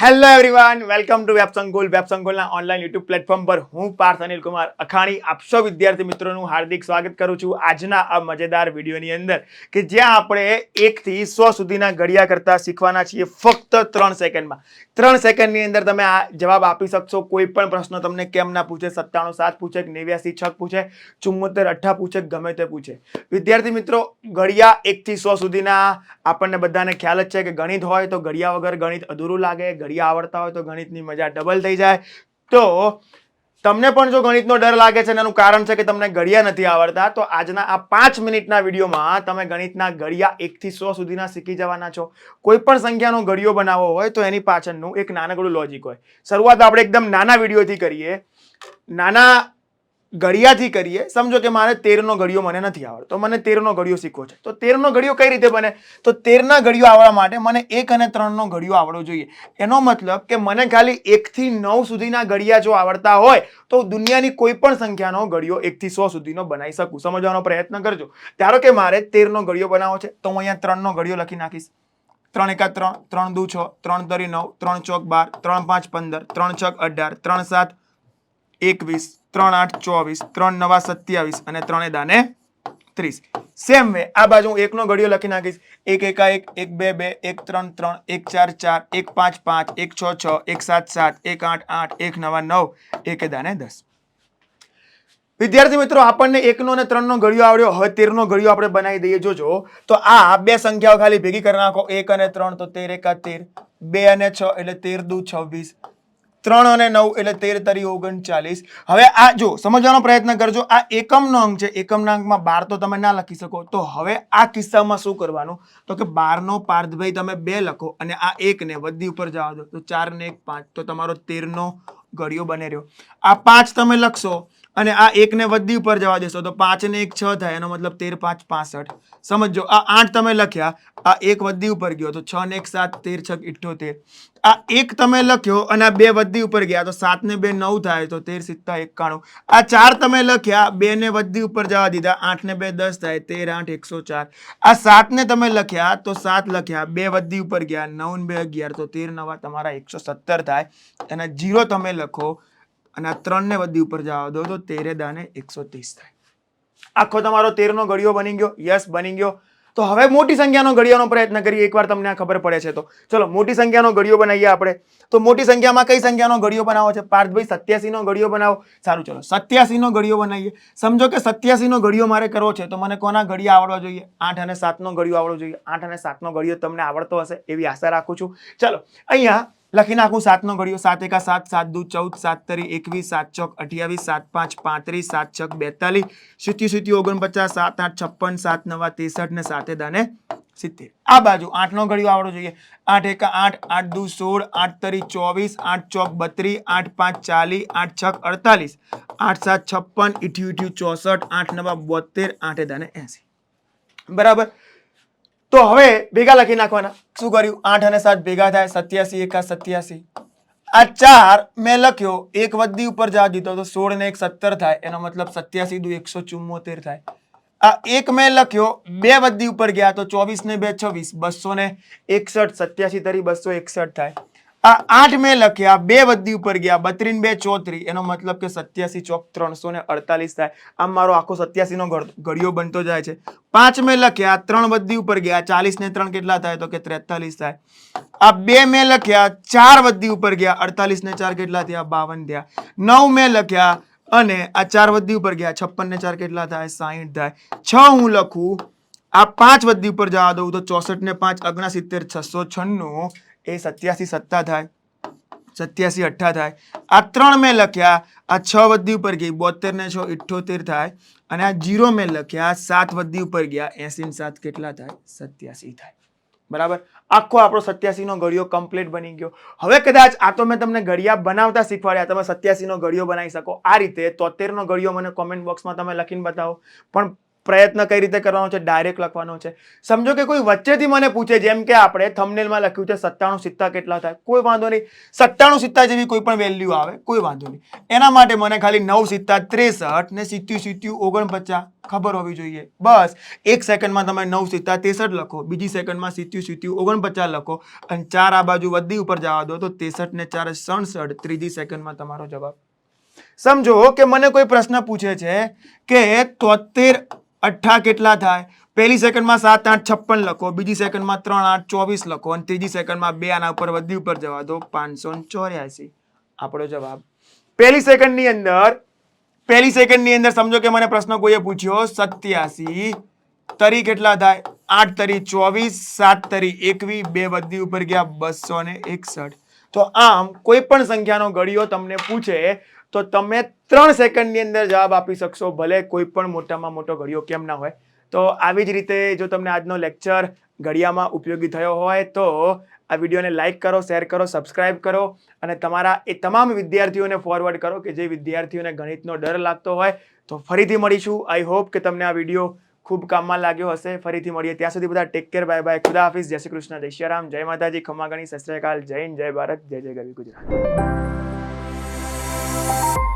Hello everyone welcome to web સંગોલ web સંકુલના online YouTube platform પર હું પાર્થ અનિલ કુમાર અખાણી. આપ સૌ વિદ્યાર્થી મિત્રોનું હાર્દિક સ્વાગત કરું છું આજના આ મજેદાર વિડીયોની અંદર, કે જ્યાં આપણે એકથી સો સુધીના ઘડિયા કરતા શીખવાના છીએ ફક્ત ત્રણ સેકન્ડમાં. ત્રણ સેકન્ડની અંદર તમે આ જવાબ આપી શકશો. કોઈ પણ પ્રશ્ન તમને કેમ ના પૂછે? સત્તાણું સાત પૂછે, નેવ્યાસી છક પૂછે, ચુમ્મોતેર અઠ્ઠા પૂછે, ગમે તે પૂછે. વિદ્યાર્થી મિત્રો, ઘડિયા એકથી સો સુધીના આપણને બધાને ખ્યાલ જ છે કે ગણિત હોય તો ઘડિયા વગર ગણિત અધૂરું લાગે ઘડિયા આવડતા હોય તો ગણિતની મજા ડબલ થઈ જાય. તો તમને પણ જો ગણિતનો ડર લાગે છે એનું કારણ છે કે તમને ઘડિયા નથી આવડતા, તો આજના આ પાંચ મિનિટના વિડીયોમાં તમે ગણિતના ઘડિયા એકથી સો સુધીના શીખી જવાના છો. કોઈ પણ સંખ્યાનો ઘડિયો બનાવવો હોય તો એની પાછળનું એક નાનકડું લોજિક હોય. શરૂઆત આપણે એકદમ નાના વિડીયોથી કરીએ. નાના ઘડિયાથી કરીએ. સમજો કે મારે તેરનો ઘડિયો મને નથી આવડતો. મને તેરનો ઘડિયો શીખવો છે. તો તેરનો ઘડિયો કઈ રીતે બને? તો તેરના ઘડિયો આવડવા માટે મને એક અને ત્રણનો ઘડિયો આવડવો જોઈએ. એનો મતલબ કે મને ખાલી એકથી નવ સુધીના ઘડિયા જો આવડતા હોય, તો દુનિયાની કોઈ પણ સંખ્યાનો ઘડિયો એકથી સો સુધીનો બનાવી શકું. સમજવાનો પ્રયત્ન કરજો. ધારો કે મારે તેરનો ઘડિયો બનાવવો છે, તો હું અહીંયા ત્રણનો ઘડિયો લખી નાખીશ. ત્રણ એકા ત્રણ ત્રણ દુ છ, ત્રણ તરી નવ, ત્રણ ચોક બાર, ત્રણ પાંચ પંદર, ત્રણ છક અઢાર, ત્રણ સાત, એકવીસ ત્રણ આઠ ચોવીસ, ત્રણ નવા સત્યાવીસ અને ત્રણે દાને ત્રીસ. સેમ વે આ બાજુ હું એકનો ઘડિયો લખી નાખીશ. એક એકા એક એક બે બે, એક ત્રણ ત્રણ, એક ચાર ચાર, એક પાંચ પાંચ, એક છ છ, એક સાત સાત, એક આઠ આઠ, એક નવા નવ, એક દાને દસ. વિદ્યાર્થી મિત્રો, આપણને એકનો અને ત્રણનો ઘડિયો આવડ્યો. હવે તેરનો ઘડિયો આપણે બનાવી દઈએ. જોજો. તો આ બે સંખ્યાઓ ખાલી ભેગી કરી નાખો. એક અને ત્રણ તો તેર એકા તેર બે અને છ એટલે તેર દુ છવ્વીસ ત્રણ અને નવ એટલે તેર તરી ઓગણચાલીસ. હવે આ જો, સમજવાનો પ્રયત્ન કરજો, આ એકમનો અંક છે. એકમના અંકમાં બાર તો તમે ના લખી શકો. તો હવે આ કિસ્સામાં શું કરવાનું? તો કે બારનો પાર્થભાઈ તમે બે લખો અને આ એકને વધી ઉપર જવા દો. તો ચાર ને એક પાંચ. તો તમારો તેરનો ઘડિયો બને રહ્યો. આ પાંચ તમે લખશો અને આ એકને વધી ઉપર જવા દેશો, તો પાંચ ને એક છ થાય, એનો મતલબ તેર પાંચ પાસઠ. સમજો આ આઠ તમે લખ્યા, આ એક વધી ઉપર ગયો, તો છ ને એક સાત, તેર છ ઇઠ્ઠોતેર આ એક તમે લખ્યો અને આ બે વધી ઉપર ગયા, તો સાત ને બે નવ થાય, તો તેર સિત્તા એકાણું. આ ચાર તમે લખ્યા બે ને વધી ઉપર જવા દીધા આઠ ને બે દસ થાય, તેર આઠ એકસો ચાર. આ સાત ને તમે લખ્યા, તો સાત લખ્યા, બે વધી ઉપર ગયા નવ ને બે અગિયાર, તો તેર નવા તમારા એકસો સત્તર થાય. અને જીરો તમે લખો અને આ ત્રણને બધી ઉપર જવા દો, તો તેરે દાને એકસો ત્રીસ થાય. આખો તમારો તેરનો ઘડિયો બની ગયો, યસ બની ગયો. તો હવે મોટી સંખ્યાનો ઘડિયાનો પ્રયત્ન કરીએ, એકવાર તમને આ ખબર પડે છે તો. ચલો, મોટી સંખ્યાનો ઘડિયો બનાવીએ આપણે. તો મોટી સંખ્યામાં કઈ સંખ્યાનો ઘડિયો બનાવો છે? પાર્થભાઈ સત્યાસી નો ઘડિયો બનાવો. સારું, ચલો સત્યાસી નો ઘડિયો બનાવીએ. સમજો કે સત્યાસી નો ઘડિયો મારે કરવો છે, તો મને કોના ઘડિયા આવડવા જોઈએ? આઠ અને સાતનો ઘડિયો આવડવો જોઈએ. આઠ અને સાતનો ઘડિયો તમને આવડતો હશે એવી આશા રાખું છું. ચલો, અહીંયા લખી નાખું સાતનો ઘડિયો, સાત એકા સાત સાત દુ ચૌદ, સાત તરી એકવીસ, સાત ચોક અઠ્યાવીસ, સાત પાંચ પાંત્રીસ, સાત છક બેતાલીસ સિત્યુ સિત્યુ ઓગણપચાસ, સાત આઠ, છપ્પન, સાત નવા, ત્રેસઠ ને સાતે દાને સિત્તેર. આ બાજુ આઠનો ઘડિયો આવડો જોઈએ. આઠ એકા આઠ આઠ દુ સોળ, આઠ તરી ચોવીસ, આઠ ચોક બત્રીસ, આઠ પાંચ ચાલીસ, આઠ છક અડતાલીસ, આઠ સાત છપ્પન, ઇઠ્યું ઇઠ્યું ચોસઠ, આઠ નવા બોતેર આઠે દાને એસી. બરાબર? તો હવે ભેગા લખી નાખવાના. શું કર્યું? આઠ અને સાત ભેગા થાય, સત્યાસી એકા સત્યાસી. આ ચાર મેં લખ્યો, એક વધી ઉપર જવા દીધો તો સોળ ને એક સત્તર થાય, એનો મતલબ સત્યાસી દુ એકસો ચુમ્મોતેર થાય. આ એક મેં લખ્યો, બે વધી ઉપર ગયા તો ચોવીસ ને બે છવ્વીસ, બસો ને એકસઠ, સત્યાસી તરી બસો એકસઠ થાય. આ આઠ મેં લખ્યા, બે વધી ઉપર ગયા બત્રીન બે ચોત્રી એનો મતલબ કે સત્યાસી ચોક ત્રણસો ને અડતાલીસ થાય. આમ મારો આખો સત્યાસી નો ઘડિયો બનતો જાય છે. પાંચ મેં લખ્યા, ત્રણ વધી ઉપર ગયા, ચાલીસ ને ત્રણ કેટલા થાય તો કે ત્રેતાલીસ થાય. આ બે મેં લખ્યા, ચાર વધી ઉપર ગયા, અડતાલીસ ને ચાર કેટલા થયા? બાવન થયા. નવ મેં લખ્યા, અને આ ચાર વધી ઉપર ગયા, છપ્પન ને ચાર કેટલા થાય? સાહીઠ થાય. છ હું લખું, આ પાંચ વધી ઉપર જવા દઉં તો ચોસઠ ને પાંચ અગણા સિત્તેર છસો છન્નું. એ સત્યાસી સત્તા થાય, સત્યાસી અઠ્ઠા થાય. આ ત્રણ મેં લખ્યા, આ છ વધી ઉપર ગઈ, બોતેર ને છ, ઇઠ્ઠોતેર થાય. અને આ જીરો મેં લખ્યા સાત વધી ઉપર ગયા, એસી સાત કેટલા થાય? સત્યાસી થાય. બરાબર? આખો આપણો સત્યાસી નો ઘડિયો કમ્પ્લીટ બની ગયો. હવે કદાચ આ તો મેં તમને ઘડિયા બનાવતા શીખવાડ્યા, તમે સત્યાસી નો ઘડિયો બનાવી શકો. આ રીતે તોતેર નો ઘડિયો મને કોમેન્ટ બોક્સમાં તમે લખીને બતાવો. પણ પ્રયત્ન કઈ રીતે કરવાનો છે? ડાયરેક્ટ લખવાનો છે. સમજો કે કોઈ વચ્ચેથી મને પૂછે, જેમ કે આપણે થમનેલમાં લખ્યું છે, સત્તાણું સિત્તા કેટલા થાય? કોઈ વાંધો નહીં. સત્તાણું સિત્તા જેવી કોઈ પણ વેલ્યુ આવે, કોઈ વાંધો નહીં. એના માટે મને ખાલી નવ સિત્તા ત્રેસઠ ને સિત્યું સિત્યું ઓગણપચાસ ખબર હોવી જોઈએ. બસ, એક સેકન્ડમાં તમે નવ સિત્તા ત્રેસઠ લખો, બીજી સેકન્ડમાં સિત્યું સિત્યું ઓગણપચાસ લખો અને ચાર આ બાજુ વધી ઉપર જવા દો તો ત્રેસઠ ને ચાર સડસઠ. ત્રીજી સેકન્ડમાં તમારો જવાબ. સમજો કે મને કોઈ પ્રશ્ન પૂછે છે કે તોતેર અઠ્ઠા કેટલા થાય? પહેલી સેકન્ડમાં સાત, આઠ, છપ્પન લખો. બીજી સેકન્ડમાં ત્રણ, આઠ, ચોવીસ લખો. અને ત્રીજી સેકન્ડમાં બે આના ઉપર વધી ઉપર જવા દો. પાંચસો ચોર્યાસી. આપણો જવાબ. પહેલી સેકન્ડની અંદર, પહેલી સેકન્ડની અંદર સમજો કે મને પ્રશ્ન કોઈએ પૂછ્યો? સત્યાસી. તરી કેટલા થાય? આઠ તરી ચોવીસ, સાત તરી એકવી બે વધી ઉપર ગયા બસો ને એકસઠ. તો આમ કોઈ પણ સંખ્યાનો ઘડિયો તમને પૂછે, તો તમે ત્રણ સેકન્ડની અંદર જવાબ આપી શકશો, ભલે કોઈ પણ મોટામાં મોટો ઘડિયો કેમ ના હોય. તો આવી જ રીતે જો તમને આજનો લેક્ચર ઘડિયામાં ઉપયોગી થયો હોય, તો આ વિડીયોને લાઇક કરો, શેર કરો, સબસ્ક્રાઇબ કરો અને તમારા એ તમામ વિદ્યાર્થીઓને ફોરવર્ડ કરો કે જે વિદ્યાર્થીઓને ગણિતનો ડર લાગતો હોય, તો ફરીથી મળીશું. આઈ હોપ કે તમને આ વીડિયો ખૂબ કામમાં લાગ્યો હશે. ફરીથી મળીએ ત્યાં સુધી બધા ટેક કેર બાય બાય ખુદા હાફિઝ. જય શ્રી કૃષ્ણ. જય શ્રી રામ. જય માતાજી. ખમા ગણી. સત જય હિન્દ, જય ભારત. જય જય ગરવી ગુજરાત.